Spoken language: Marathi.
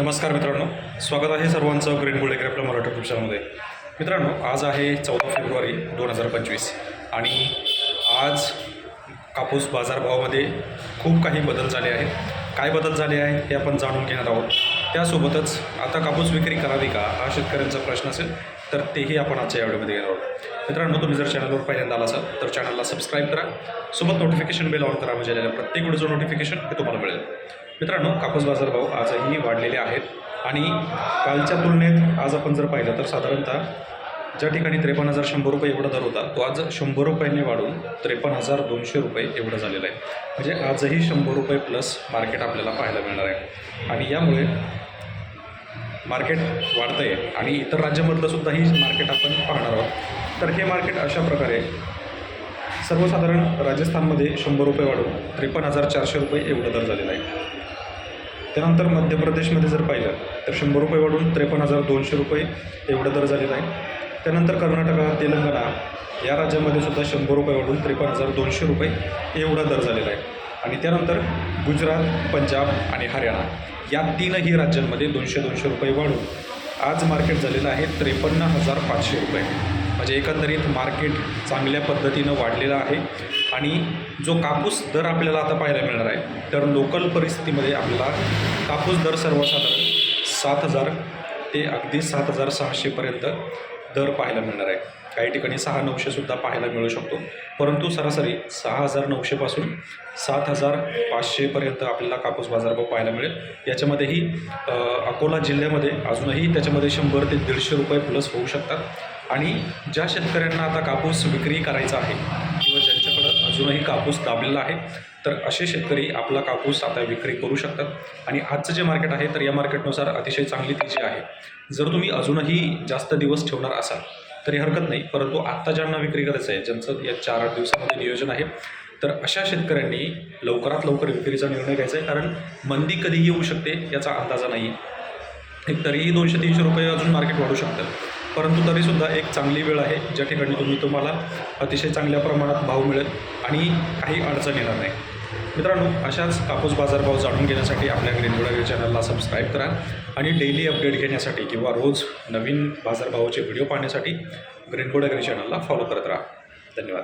नमस्कार मित्रांनो. स्वागत आहे सर्वांचं ग्रीन गोल्ड आपल्या मराठी युट्यूब मित्रांनो आज आहे चौदा फेब्रुवारी दोन हजार पंचवीस आणि आज कापूस बाजारभावामध्ये खूप काही बदल झाले आहेत. काय बदल झाले आहेत हे आपण जाणून घेणार आहोत. त्यासोबतच आता कापूस विक्री करावी का हा शेतकऱ्यांचा प्रश्न असेल तर तेही आपण आजच्या या व्हिडिओमध्ये घेणार आहोत. मित्रांनो तुम्ही जर चॅनलवर पहिल्यांदा आला असाल तर चॅनलला सबस्क्राईब करा. सोबत नोटिफिकेशन बेल ऑन करा म्हणजे आलेल्या प्रत्येक वेळेचं नोटिफिकेशन हे तुम्हाला मिळेल. मित्रांनो कापूस बाजारभाव आजही वाढलेले आहेत. आणि कालच्या तुलनेत आज आपण जर पाहिलं तर साधारणतः ज्या ठिकाणी त्रेपन्न हजार शंभर रुपये एवढा दर होता तो आज शंभर रुपयांनी वाढून त्रेपन्न हजार दोनशे रुपये एवढं झालेलं आहे. म्हणजे आजही शंभर रुपये प्लस मार्केट आपल्याला पाहायला मिळणार आहे. आणि यामुळे मार्केट वाढतं आहे आणि इतर राज्यामधलं सुद्धा ही मार्केट आपण पाहणार आहोत. तर हे मार्केट अशा प्रकारे सर्वसाधारण राजस्थानमध्ये शंभर रुपये वाढून त्रेपन्न हजार चारशे रुपये एवढं दर झालेलं आहे. त्यानंतर मध्य प्रदेशमध्ये जर पाहिलं तर शंभर रुपये वाढून त्रेपन्न हजार दोनशे रुपये एवढं दर झालेलं आहे. त्यानंतर कर्नाटका तेलंगणा या राज्यामध्ये सुद्धा शंभर रुपये वाढून त्रेपन्न हजार दोनशे रुपये एवढा दर झालेला आहे. आणि त्यानंतर गुजरात पंजाब आणि हरियाणा. या तीनही राज्यांमध्ये दोनशे दोनशे रुपये वाढून आज मार्केट झालेलं आहे त्रेपन्न हजार पाचशे रुपये. म्हणजे एकंदरीत मार्केट चांगल्या पद्धतीनं वाढलेलं आहे. आणि जो कापूस दर आपल्याला आता पाहायला मिळणार आहे तर लोकल परिस्थितीमध्ये आपल्याला कापूस दर सर्वसाधारण सात हजार ते अगदी सात हजार सहाशेपर्यंत दर पाहायला मिळणार आहे. काही ठिकाणी सहा नऊशेसुद्धा पाहायला मिळू शकतो. परंतु सरासरी सहा हजार नऊशेपासून सात हजार पाचशेपर्यंत आपल्याला कापूस बाजारभाव पाहायला मिळेल. याच्यामध्येही अकोला जिल्ह्यामध्ये अजूनही त्याच्यामध्ये शंभर ते दीडशे रुपये प्लस होऊ शकतात. आणि ज्या शेतकऱ्यांना आता कापूस विक्री करायचा आहे अजूनही कापूस दाबलेला आहे. तर असे शेतकरी आपला कापूस आता विक्री करू शकतात. आणि आजचं जे मार्केट आहे तर या मार्केटनुसार अतिशय चांगली तेजी आहे जर तुम्ही अजूनही जास्त दिवस ठेवणार असाल तरी हरकत नाही. परंतु आत्ता ज्यांना विक्री करायचं आहे ज्यांचं या चार आठ दिवसामध्ये नियोजन आहे तर अशा शेतकऱ्यांनी लवकरात लवकर विक्रीचा निर्णय घ्यायचा आहे. कारण मंदी कधी येऊ शकते याचा अंदाजा नाही. एक तरीही दोनशे तीनशे रुपये अजून मार्केट वाढू शकतं. परंतु तरीसुद्धा एक चांगली वेळ आहे. ज्या ठिकाणी तुम्ही तुम्हाला अतिशय चांगल्या प्रमाणात भाव मिळेल आणि काही अडचण येणार नाही. मित्रांनो अशाच कापूस बाजारभाव जाणून घेण्यासाठी आपल्या ग्रीन गोडागिरी चॅनलला सबस्क्राईब करा आणि डेली अपडेट घेण्यासाठी किंवा रोज नवीन बाजारभावाचे व्हिडिओ पाहण्यासाठी ग्रीन गोडागिरी चॅनलला फॉलो करत राहा. धन्यवाद.